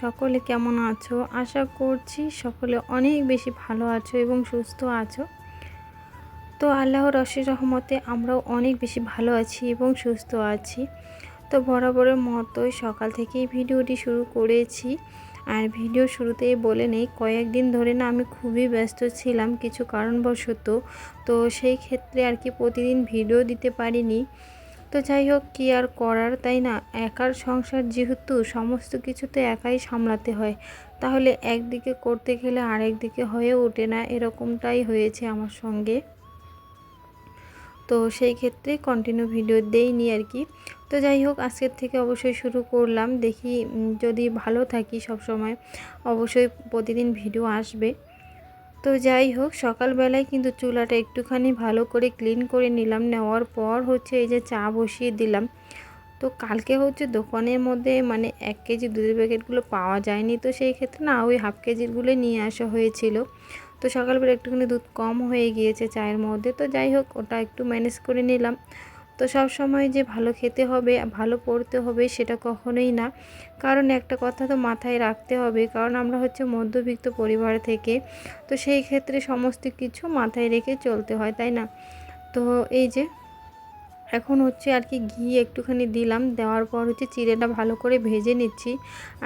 সকলে কেমন আছো? আশা করছি সকলে অনেক বেশি ভালো আছো এবং সুস্থ আছো। তো আল্লাহর রশি রহমতে আমরাও অনেক বেশি ভালো আছি এবং সুস্থ আছি। তো বরাবরের মতোই সকাল থেকেই ভিডিওটি শুরু করেছি। আর ভিডিও শুরুতেই বলে নেই, কয়েকদিন ধরে না আমি খুবই ব্যস্ত ছিলাম, কিছু কারণবশত। তো সেই ক্ষেত্রে আর কি প্রতিদিন ভিডিও দিতে পারিনি। তো যাই হোক, কী আর করার, তাই না? একার সংসার যেহেতু, সমস্ত কিছু তো একাই সামলাতে হয়। তাহলে একদিকে করতে গেলে আরেকদিকে হয়ে ওঠে না, এরকমটাই হয়েছে আমার সঙ্গে। তো সেই ক্ষেত্রে কন্টিনিউ ভিডিও দেইনি আর কি। তো যাই হোক, আজকের থেকে অবশ্যই শুরু করলাম। দেখি যদি ভালো থাকি সব সময় অবশ্যই প্রতিদিন ভিডিও আসবে। তো যাই হোক, সকালবেলায় কিন্তু চুলাটা একটুখানি ভালো করে ক্লিন করে নিলাম। নেওয়ার পর হচ্ছে এই যে চা বসিয়ে দিলাম। তো কালকে হচ্ছে দোকানের মধ্যে মানে এক কেজি দুধের প্যাকেটগুলো পাওয়া যায়নি। তো সেই ক্ষেত্রে না, ওই হাফ কেজিরগুলো নিয়ে আসা হয়েছিল। তো সকালবেলা একটুখানি দুধ কম হয়ে গিয়েছে চায়ের মধ্যে। তো যাই হোক, ওটা একটু ম্যানেজ করে নিলাম। তো সব সময় যে ভালো খেতে হবে, ভালো পড়তে হবে সেটা কখনোই না। কারণ একটা কথা তো মাথায় রাখতে হবে, কারণ আমরা হচ্ছে মধ্যবিত্ত পরিবার থেকে, তো সেই ক্ষেত্রে সমস্ত কিছু মাথায় রেখে চলতে হয়, তাই না? তো এই যে এখন হচ্ছে আর কি ঘি একটুখানি দিলাম, দেওয়ার পর হচ্ছে চিড়েটা ভালো করে ভেজে নিচ্ছি।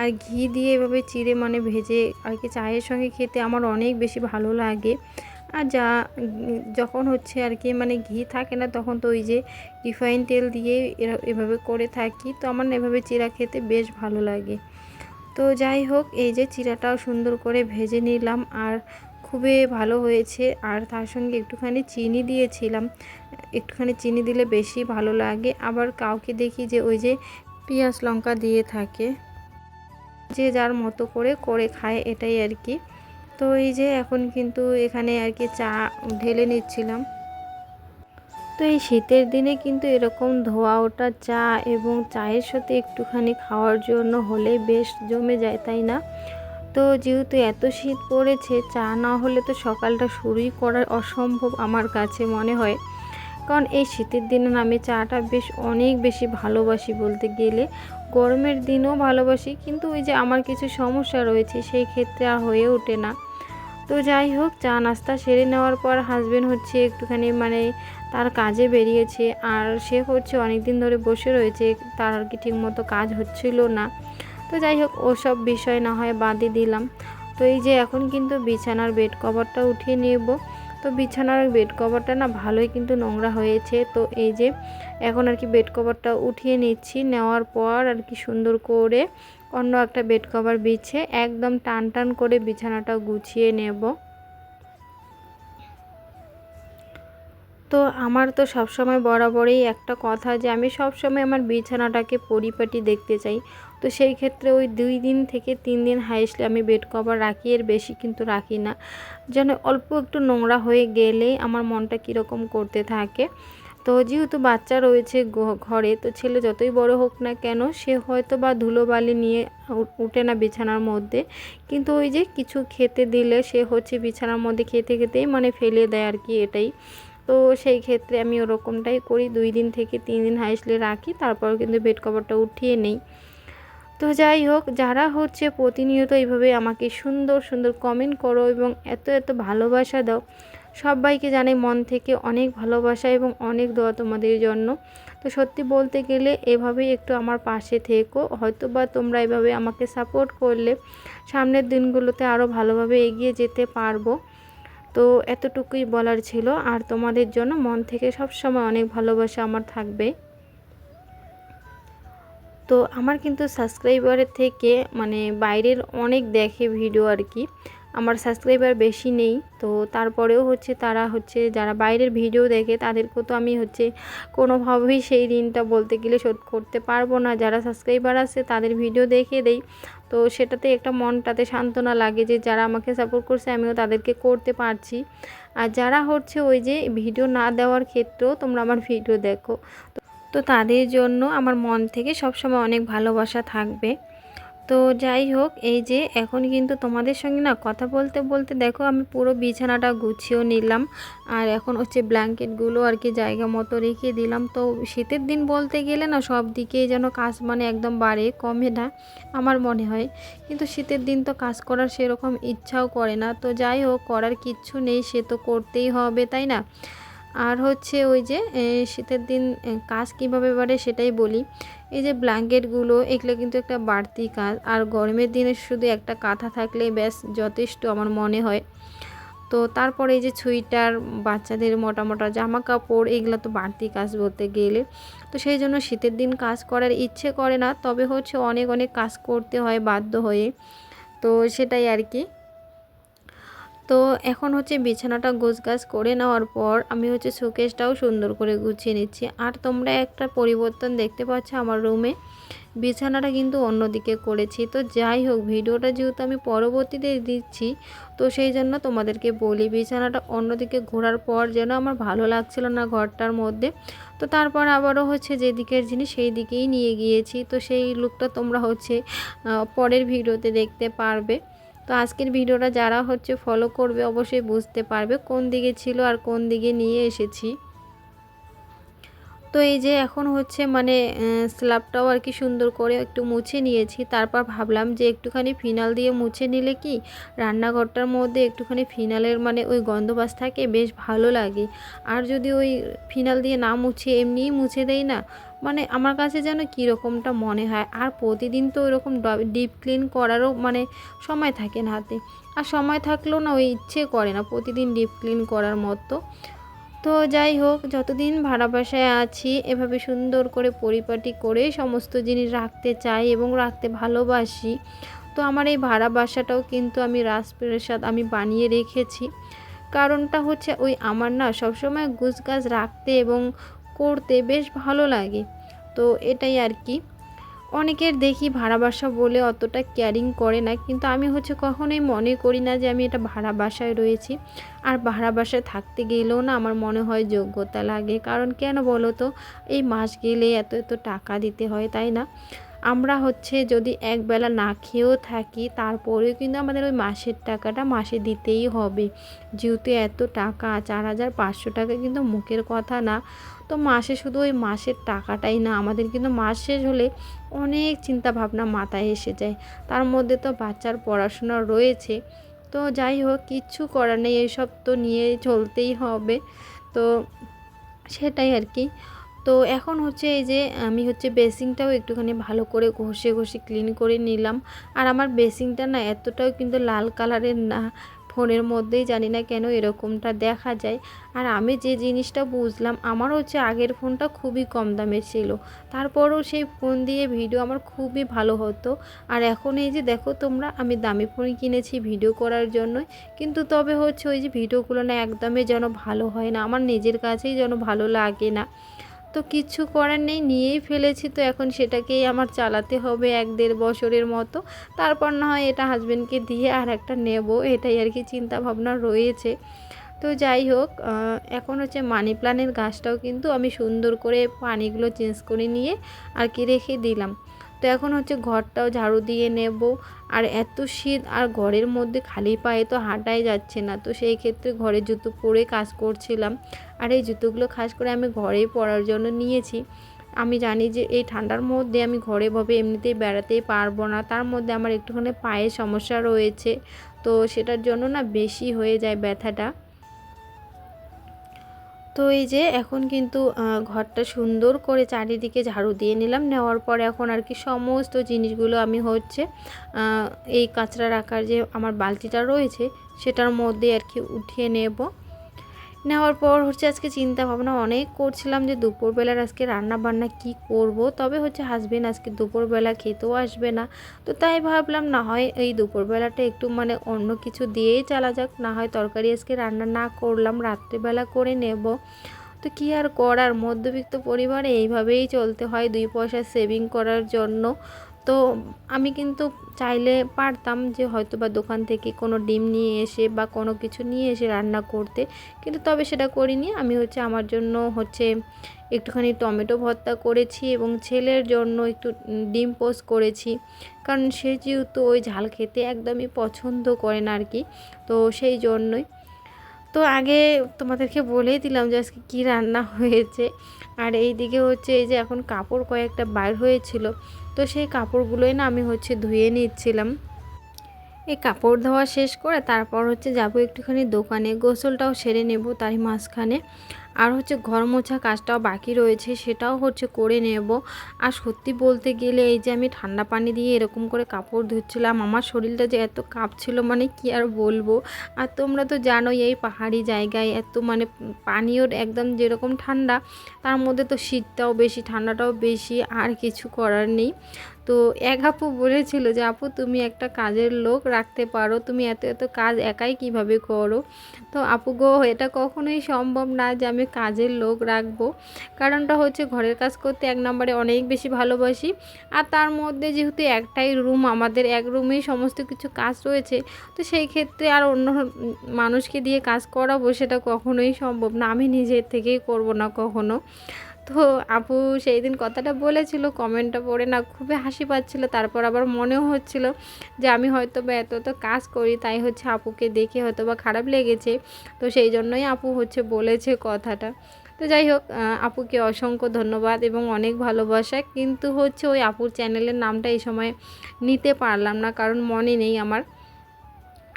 আর ঘি দিয়ে এভাবে চিড়ে মানে ভেজে আর কি চায়ের সঙ্গে খেতে আমার অনেক বেশি ভালো লাগে। আর যা, যখন হচ্ছে আর কি মানে ঘি থাকে না, তখন তো ওই যে রিফাইন তেল দিয়ে এভাবে করে থাকি। তো আমার এভাবে চিরা খেতে বেশ ভালো লাগে। তো যাই হোক, এই যে চিরাটাও সুন্দর করে ভেজে নিলাম আর খুবই ভালো হয়েছে। আর তার সঙ্গে একটুখানি চিনি দিয়েছিলাম। একটুখানি চিনি দিলে বেশি ভালো লাগে। আবার কাউকে দেখি যে ওই যে পেঁয়াজ লঙ্কা দিয়ে থাকে। যে যার মতো করে করে খায় এটাই আর কি। তো এই যে এখন কিন্তু এখানে আর কি চা ঢেলে নিচ্ছিলাম। তো এই শীতের দিনে কিন্তু এরকম ধোয়া ওটা চা এবং চায়ের সাথে একটুখানি খাওয়ার জন্য হলে বেশ জমে যায়, তাই না? তো যেহেতু এত শীত পড়েছে, চা না হলে তো সকালটা শুরুই করা অসম্ভব আমার কাছে মনে হয়। কারণ এই শীতের দিনে আমি চাটা বেশ অনেক বেশি ভালোবাসি বলতে গেলে। গরমের দিনও ভালোবাসি, কিন্তু ওই যে আমার কিছু সমস্যা রয়েছে সেই ক্ষেত্রে আর হয়ে ওঠে না। তো যাই হোক, চা নাস্তা সেরে নেওয়ার পর হাজবেন্ড হচ্ছে একটুখানি মানে তার কাজে বেরিয়েছে আর সে হচ্ছে অনেক দিন ধরে বসে রয়েছে, তার আর কি ঠিকমতো কাজ হচ্ছিল না। তো যাই হোক, ওসব বিষয় না হয় বাদই দিলাম। তো এই যে এখন কিন্তু বিছানার বেড কভারটা উঠিয়ে নেব। তো বিছানার বেড কভারটা না ভালোই কিন্তু নোংরা হয়েছে। তো এই যে এখন আর কি বেড কভারটা উঠিয়ে নিচ্ছি। নেওয়ার পর আর কি সুন্দর করে অন্য একটা বেড কভার বিছে। একদম টান টান করে বিছানাটা গুছিয়ে নেব। তো আমার তো সবসময় বরাবরই একটা কথা যে আমি সবসময় আমার বিছানাটাকে পরিপাটি দেখতে চাই। তো সেই ক্ষেত্রে ওই দুই দিন থেকে তিন দিন হাইসলে আমি বেড কভার রাখি, এর বেশি কিন্তু রাখি না। যেন অল্প একটু নোংরা হয়ে গেলেই আমার মনটা কীরকম করতে থাকে। তো যেহেতু বাচ্চা রয়েছে ঘরে, তো ছেলে যতই বড় হোক না কেন, সে হয়তো বা ধুলোবালি নিয়ে উঠে না বিছানার মধ্যে। কিন্তু ওই যে কিছু খেতে দিলে সে হচ্ছে বিছানার মধ্যে খেতে খেতেই মানে ফেলে দেয় আর কি এটাই। তো সেই ক্ষেত্রে আমি ওরকমটাই করি। দুই দিন থেকে তিন দিন হাইসলে রাখি, তারপর কিন্তু বেড কভারটা উঠিয়ে নেই। তো যাই হোক, যারা হচ্ছে প্রতিনিয়ত এইভাবে আমাকে সুন্দর সুন্দর কমেন্ট করো এবং এত এত ভালোবাসা দাও, সবাইকে জানাই মন থেকে অনেক ভালোবাসা এবং অনেক দোয়া তোমাদের জন্য। তো সত্যি বলতে গেলে এভাবেই একটু আমার পাশে থেকো হয়তো বা তোমরা এভাবে আমাকে সাপোর্ট করলে সামনের দিনগুলোতে আরও ভালোভাবে এগিয়ে যেতে পারব। তো এতটুকুই বলার ছিল, আর তোমাদের জন্য মন থেকে সব সময় অনেক ভালোবাসা আমার থাকবে। তো আমার কিন্তু সাবস্ক্রাইবারের থেকে মানে বাইরের অনেক দেখে ভিডিও আর কি। আমার সাবস্ক্রাইবার বেশি নেই, তো তারপরেও হচ্ছে তারা হচ্ছে যারা বাইরের ভিডিও দেখে তাদেরকেও তো আমি হচ্ছে কোনোভাবেই সেই ঋণটা বলতে গেলে শোধ করতে পারব না। যারা সাবস্ক্রাইবার আছে তাদের ভিডিও দেখে দেই। তো সেটাতে একটা মনটাতে সান্ত্বনা লাগে যে যারা আমাকে সাপোর্ট করছে আমিও তাদেরকে করতে পারছি। আর যারা হচ্ছে ওই যে ভিডিও না দেওয়ার ক্ষেত্রেও তোমরা আমার ভিডিও দেখো। তো তাদের জন্য আমার মন থেকে সবসময় অনেক ভালোবাসা থাকবে। তো যাই হোক, এই যে এখন কিন্তু তোমাদের সঙ্গে না কথা বলতে বলতে দেখো আমি পুরো বিছানাটা গুছিয়েও নিলাম। আর এখন হচ্ছে ব্ল্যাঙ্কেটগুলো আর কি জায়গা মতো রেখে দিলাম। তো শীতের দিন বলতে গেলে না সব দিকেই যেন কাজ মানে একদম বাড়ে, কমে না আমার মনে হয়। কিন্তু শীতের দিন তো কাজ করার সেরকম ইচ্ছাও করে না। তো যাই হোক, করার কিচ্ছু নেই, সে তো করতেই হবে, তাই না? আর হচ্ছে ওই যে শীতের দিন কাজ কীভাবে বাড়ে সেটাই বলি। এই যে ব্ল্যাঙ্কেটগুলো এগুলো কিন্তু একটা বাড়তি কাজ। আর গরমের দিনে শুধু একটা কাঁথা থাকলে ব্যাস, যথেষ্ট আমার মনে হয়। তো তারপরে এই যে সুইটার বাচ্চাদের মোটা মোটা জামা কাপড়, এগুলো তো বাড়তি কাজ বলতে গেলে। তো সেই জন্য শীতের দিন কাজ করার ইচ্ছে করে না, তবে হচ্ছে অনেক অনেক কাজ করতে হয় বাধ্য হয়ে। তো সেটাই আর কি। তো এখন হচ্ছে বিছানাটা গাছ করে নেওয়ার পর আমি হচ্ছে শোকেসটাও সুন্দর করে গুছিয়ে নিচ্ছি। আর তোমরা একটা পরিবর্তন দেখতে পাচ্ছ আমার রুমে। বিছানাটা কিন্তু অন্যদিকে করেছি। তো যাই হোক, ভিডিওটা যেহেতু আমি পরবর্তীতে দিচ্ছি, তো সেই জন্য তোমাদেরকে বলি বিছানাটা অন্যদিকে ঘোরার পর যেন আমার ভালো লাগছিল না ঘরটার মধ্যে। তো তারপর আবারও হচ্ছে যেদিকের জিনিস সেই দিকেই নিয়ে গিয়েছি। তো সেই লুকটা তোমরা হচ্ছে পরের ভিডিওতে দেখতে পারবে। তো আজকের ভিডিওটা যারা হচ্ছে ফলো করবে অবশ্যই বুঝতে পারবে কোন দিকে ছিল আর কোন দিকে নিয়ে এসেছি। তো এই যে এখন হচ্ছে মানে স্ল্যাবটাও আর কি সুন্দর করে একটু মুছে নিয়েছি। তারপর ভাবলাম যে একটুখানি ফিনাল দিয়ে মুছে নিলে কি রান্নাঘরটার মধ্যে একটুখানি ফিনালের মানে ওই গন্ধবাস থাকে, বেশ ভালো লাগে। আর যদি ওই ফিনাল দিয়ে না মুছে, এমনিই মুছে দেই না মানে আমার কাছে যেন কীরকমটা মনে হয়। আর প্রতিদিন তো ওইরকম ডিপ ক্লিন করারও মানে সময় থাকে না হাতে। আর সময় থাকলেও না ওই ইচ্ছে করে না প্রতিদিন ডিপ ক্লিন করার মতো। তো যাই হোক, যতদিন ভাড়া বাসায় আছি, এভাবে সুন্দর করে পরিপাটি করে সমস্ত জিনিস রাখতে চাই এবং রাখতে ভালোবাসি, তো আমার এই ভাড়া বাসাটাও কিন্তু আমি রাজপ্রাসাদ আমি বানিয়ে রেখেছি। কারণটা হচ্ছে ওই আমার না সবসময় গুছ গাছ রাখতে এবং করতে বেশ ভালো লাগে। তো এটাই আর কি। অনেকের দেখি ভাড়া বাসা বলে অতটা কেয়ারিং করে না, কিন্তু আমি হচ্ছে কখনোই মনে করি না যে আমি এটা ভাড়া বাসায় রয়েছি। আর ভাড়া বাসায় থাকতে গেলেও না আমার মনে হয় যোগ্যতা লাগে। কারণ কেন বলো তো? এই মাস গেলে এত এত টাকা দিতে হয়, তাই না? আমরা হচ্ছে যদি একবেলা না খেয়েও থাকি, তারপরেও কিন্তু আমাদের ওই মাসের টাকাটা মাসে দিতেই হবে। যেহেতু এত টাকা, চার হাজার পাঁচশো টাকা কিন্তু মুখের কথা না। তো মাসে শুধু ওই মাসের টাকাটাই না, আমাদের কিন্তু মাস শেষ হলে অনেক চিন্তা ভাবনা মাথায় এসে যায়। তার মধ্যে তো বাচ্চার পড়াশোনা রয়েছে। তো যাই হোক কিচ্ছু করার নেই এইসব তো নিয়ে চলতেই হবে। তো সেটাই আর কি। তো এখন হচ্ছে এই যে আমি হচ্ছে বেসিংটাও একটুখানি ভালো করে ঘষে ঘষে ক্লিন করে নিলাম। আর আমার বেসিংটা না এতটাও কিন্তু লাল কালারের না। ফোনের মধ্যেই জানি না কেন এরকমটা দেখা যায়। আর আমি যে জিনিসটা বুঝলাম, আমার হচ্ছে আগের ফোনটা খুবই কম দামের ছিল। তারপরও সেই ফোন দিয়ে ভিডিও আমার খুবই ভালো হতো। আর এখন এই যে দেখো তোমরা, আমি দামি ফোন কিনেছি ভিডিও করার জন্য কিন্তু তবে হচ্ছে ওই যে ভিডিওগুলো না একদমই যেন ভালো হয় না, আমার নিজের কাছেই যেন ভালো লাগে না। তো কিছু করার নেই, নিয়েই ফেলেছি তো এখন সেটাকেই আমার চালাতে হবে এক দেড় বছরের মতো। তারপর না হয় এটা হাজব্যান্ডকে দিয়ে আর একটা নেব, এটাই আর কি চিন্তা ভাবনা রয়েছে। তো যাই হোক এখন হচ্ছে মানি প্লান্টের গাছটাও কিন্তু আমি সুন্দর করে পানিগুলো চেঞ্জ করে নিয়ে আর কি রেখে দিলাম। তো এখন হচ্ছে ঘরটাও ঝাড়ু দিয়ে নেব। আর এত শীত, আর ঘরের মধ্যে খালি পায়ে তো হাঁটাই যাচ্ছে না। তো সেই ক্ষেত্রে ঘরে জুতো পরে কাজ করছিলাম। আর এই জুতোগুলো খাস করে আমি ঘরেই পরার জন্য নিয়েছি। আমি জানি যে এই ঠান্ডার মধ্যে আমি ঘরে ভাবে এমনিতেই বেড়াতেই পারব না। তার মধ্যে আমার একটুখানি পায়ের সমস্যা রয়েছে। তো সেটার জন্য না বেশি হয়ে যায় ব্যথাটা। তো এই যে এখন কিন্তু ঘরটা সুন্দর করে চারিদিকে ঝাড়ু দিয়ে নিলাম। নেওয়ার পর এখন আর কি সমস্ত জিনিসগুলো আমি হচ্ছে এই কাঁচরা রাখার যে আমার বালতিটা রয়েছে, সেটার মধ্যে আর কি উঠিয়ে নেব। নেওয়ার পর হচ্ছে আজকে চিন্তা ভাবনা অনেক করছিলাম যে দুপুরবেলার আজকে রান্না বান্না কি করব। তবে হচ্ছে হাসবেন্ড আজকে দুপুরবেলা খেতেও আসবে না। তো তাই ভাবলাম, না হয় এই দুপুরবেলাটা একটু মানে অন্য কিছু দিয়েই চালা যাক, না হয় তরকারি আজকে রান্না না করলাম, রাত্রিবেলা করে নেব। তো কী আর করার? মধ্যবিত্ত পরিবারে এইভাবেই চলতে হয়, দুই পয়সা সেভিং করার জন্য। তো আমি কিন্তু চাইলে পারতাম যে হয়তো বা দোকান থেকে কোনো ডিম নিয়ে এসে বা কোনো কিছু নিয়ে এসে রান্না করতে। কিন্তু তবে সেটা করিনি। আমি হচ্ছে আমার জন্য হচ্ছে একটুখানি টমেটো ভর্তা করেছি এবং ছেলের জন্য একটু ডিম পোস্ট করেছি। কারণ সে যেহেতু ওই ঝাল খেতে একদমই পছন্দ করে না আর কি, তো সেই জন্যই। তো আগে তোমাদেরকে বলেই দিলাম যে আজকে কী রান্না হয়েছে। আর এই দিকে হচ্ছে এই যে এখন কাপড় কয়েকটা বার হয়েছিল। তো সেই কাপড়গুলোই না আমি হচ্ছে ধুয়ে নিচ্ছিলাম। এই কাপড় ধোয়া শেষ করে তারপর হচ্ছে যাব একটুখানি দোকানে। গোসলটাও সেরে নেব তারই মাঝখানে। আর হচ্ছে ঘর মোছা কাজটাও বাকি রয়েছে, সেটাও হচ্ছে করে নেব। আর সত্যি বলতে গেলে এই যে আমি ঠান্ডা পানি দিয়ে এরকম করে কাপড় ধুচ্ছিলাম, আমার শরীরটা যে এত কাঁপছিল মানে কি আর বলব? আর তোমরা তো জানোই এই পাহাড়ি জায়গায় এত মানে পানীয় একদম যেরকম ঠান্ডা, তার মধ্যে তো শীতটাও বেশি, ঠান্ডাটাও বেশি, আর কিছু করার নেই। তো এক আপু বলেছিল যে, আপু, তুমি একটা কাজের লোক রাখতে পারো। তুমি এত এত কাজ একাই কীভাবে করো? তো আপু, গো, এটা কখনোই সম্ভব না যে আমি কাজের লোক রাখব। কারণটা হচ্ছে ঘরের কাজ করতে এক নম্বরে অনেক বেশি ভালোবাসি। আর তার মধ্যে যেহেতু একটাই রুম, আমাদের এক রুমেই সমস্ত কিছু কাজ রয়েছে, তো সেই ক্ষেত্রে আর অন্য মানুষকে দিয়ে কাজ করাবো সেটা কখনোই সম্ভব না। আমি নিজের থেকেই করব না কখনো। তো আপু সেই দিন কথাটা বলেছিল কমেন্টটা পড়ে না, খুবই হাসি পাচ্ছিল। তারপর আবার মনেও হচ্ছিল যে আমি হয়তো বা এত তো কাজ করি, তাই হচ্ছে আপুকে দেখে হয়তো বা খারাপ লেগেছে। তো সেই জন্যই আপু হচ্ছে বলেছে কথাটা। তো যাই হোক আপুকে অসংখ্য ধন্যবাদ এবং অনেক ভালোবাসা। কিন্তু হচ্ছে ওই আপুর চ্যানেলের নামটা এই সময় নিতে পারলাম না, কারণ মনে নেই আমার।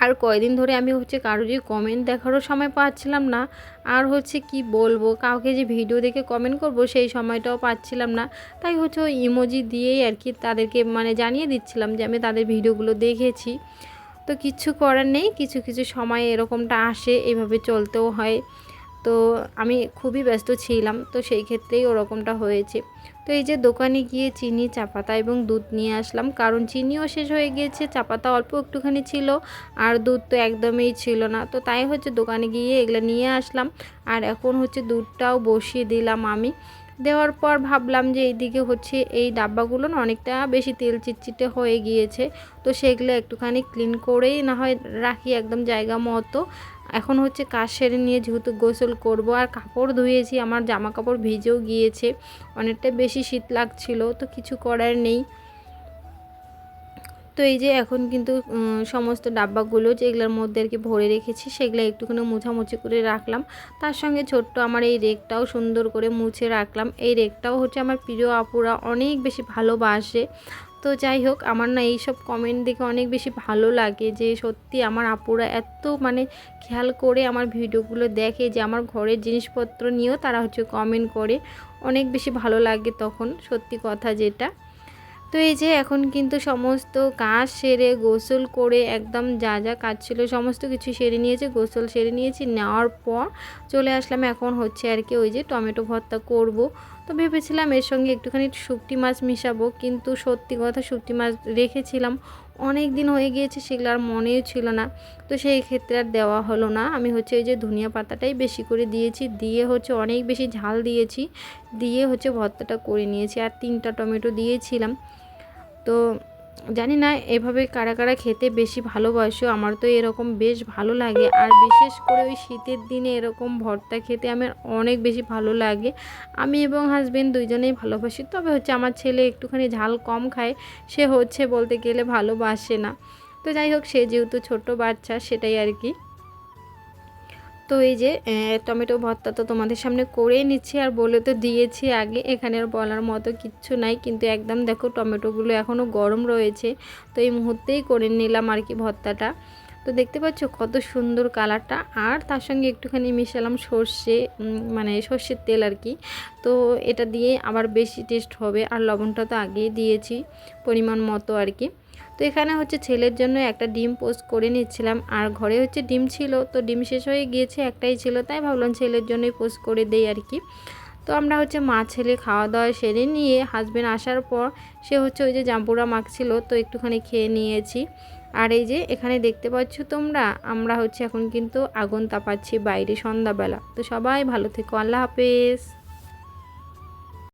আর কয়দিন ধরে আমি হচ্ছে কারও যে কমেন্ট দেখারও সময় পাচ্ছিলাম না। আর হচ্ছে কি বলব, কাউকে যে ভিডিও দেখে কমেন্ট করব সেই সময়টাও পাচ্ছিলাম না। তাই হচ্ছে ওই ইমোজি দিয়েই আর কি তাদেরকে মানে জানিয়ে দিচ্ছিলাম যে আমি তাদের ভিডিওগুলো দেখেছি। তো কিছু করার নেই, কিছু কিছু সময় এরকমটা আসে, এভাবে চলতেও হয়। তো আমি খুবই ব্যস্ত ছিলাম, তো সেই ক্ষেত্রেই ওরকমটা হয়েছে। তো এই যে দোকানে গিয়ে চিনি চাপাতা এবং দুধ নিয়ে আসলাম, কারণ চিনিও শেষ হয়ে গিয়েছে চাপাতা অল্প একটুখানি ছিল আর দুধ তো একদমই ছিল না। তো তাই হচ্ছে দোকানে গিয়ে এগুলো নিয়ে আসলাম আর এখন হচ্ছে দুধটাও বসিয়ে দিলাম আমি। দেওয়ার পর ভাবলাম যে এইদিকে হচ্ছে এই ডাব্বাগুলো না অনেকটা বেশি তেল চিটচিটে হয়ে গিয়েছে, তো সেগুলো একটুখানি ক্লিন করেই না হয় রাখি একদম জায়গা মতো। এখন হচ্ছে কাজ সেরে নিয়ে যেহেতু গোসল করব, আর কাপড় ধুয়েছি, আমার জামা কাপড় ভিজেও গিয়েছে অনেকটা বেশি শীত লাগছিল, তো কিছু করার নেই। তো এই যে এখন কিন্তু সমস্ত ডাব্বাগুলো যেগুলোর মধ্যে আর কি ভরে রেখেছি, সেগুলো একটুখানি মুছামুছি করে রাখলাম। তার সঙ্গে ছোট্ট আমার এই রেকটাও সুন্দর করে মুছে রাখলাম। এই রেকটাও হচ্ছে আমার প্রিয় আপুরা অনেক বেশি ভালোবাসে। তো যাই হোক, আমার না এইসব কমেন্ট দেখে অনেক বেশি ভালো লাগে যে সত্যি আমার আপুরা এত মানে খেয়াল করে আমার ভিডিওগুলো দেখে যে আমার ঘরের জিনিসপত্র নিয়েও তারা হচ্ছে কমেন্ট করে। অনেক বেশি ভালো লাগে তখন, সত্যি কথা যেটা। তো এই যে এখন কিন্তু সমস্ত কাজ সেরে, গোসল করে একদম যা যা কাজ ছিল সমস্ত কিছু সেরে নিয়েছে, গোসল সেরে নিয়েছি। নেওয়ার পর চলে আসলাম এখন হচ্ছে আর কি ওই যে টমেটো ভর্তা করব। তো ভেবেছিলাম এর সঙ্গে একটুখানি শুক্তি মাছ মিশাবো, কিন্তু সত্যি কথা শুক্তি মাছ রেখেছিলাম। অনেক দিন হয়ে গিয়েছে, সেগুলো আর মনেও ছিল না। তো সেই ক্ষেত্রে আর দেওয়া হলো না। আমি হচ্ছে ওই যে ধনিয়া পাতাটাই বেশি করে দিয়েছি, দিয়ে হচ্ছে অনেক বেশি ঝাল দিয়েছি, দিয়ে হচ্ছে ভর্তাটা করে নিয়েছি। আর তিনটা টমেটো দিয়েছিলাম। তো জানি না, এভাবে কারা কারা খেতে বেশি ভালোবাসো আমার তো এরকম বেশ ভালো লাগে। আর বিশেষ করে ওই শীতের দিনে এরকম ভর্তা খেতে আমার অনেক বেশি ভালো লাগে। আমি এবং হাজব্যান্ড দুইজনেই ভালোবাসি, তবে হচ্ছে আমার ছেলে একটুখানি ঝাল কম খায়, সে হচ্ছে বলতে গেলে ভালোবাসে না। তো যাই হোক, সে যেহেতু ছোট বাচ্চা, সেটাই আর কি। তো এই যে টমেটো ভর্তা তো তোমাদের সামনে করেই নিচ্ছি আর বলে তো দিয়েছি আগে। এখানে বলার মতো কিচ্ছু নাই, কিন্তু একদম দেখো টমেটোগুলো এখনও গরম রয়েছে। তো এই মুহূর্তেই করে নিলাম আর কি ভর্তাটা। তো দেখতে পাচ্ছ কত সুন্দর কালারটা। আর তার সঙ্গে একটুখানি মিশালাম সর্ষে মানে সর্ষের তেল আর কি। তো এটা দিয়ে আবার বেশি টেস্ট হবে। আর লবণটা তো আগেই দিয়েছি পরিমাণ মতো আর কি। তো এখানে হচ্ছে ছেলের জন্য একটা ডিম পোস্ট করে নিচ্ছিলাম। আর ঘরে হচ্ছে ডিম ছিল, তো ডিম শেষ হয়ে গিয়েছে, একটাই ছিল। তাই ভাবলাম ছেলের জন্যই পোস্ট করে দেই আর কি। তো আমরা হচ্ছে মা ছেলে খাওয়া দাওয়া সেরে নিয়ে হাজব্যান্ড আসার পর সে হচ্ছে ওই যে জাম্পুরা মাখছিল, তো একটুখানি খেয়ে নিয়েছি। আর এই যে এখানে দেখতে পাচ্ছ তোমরা, আমরা হচ্ছে এখন কিন্তু আগুন তাপাচ্ছি বাইরে সন্ধ্যাবেলা। তো সবাই ভালো থেকো, আল্লাহ হাফেজ।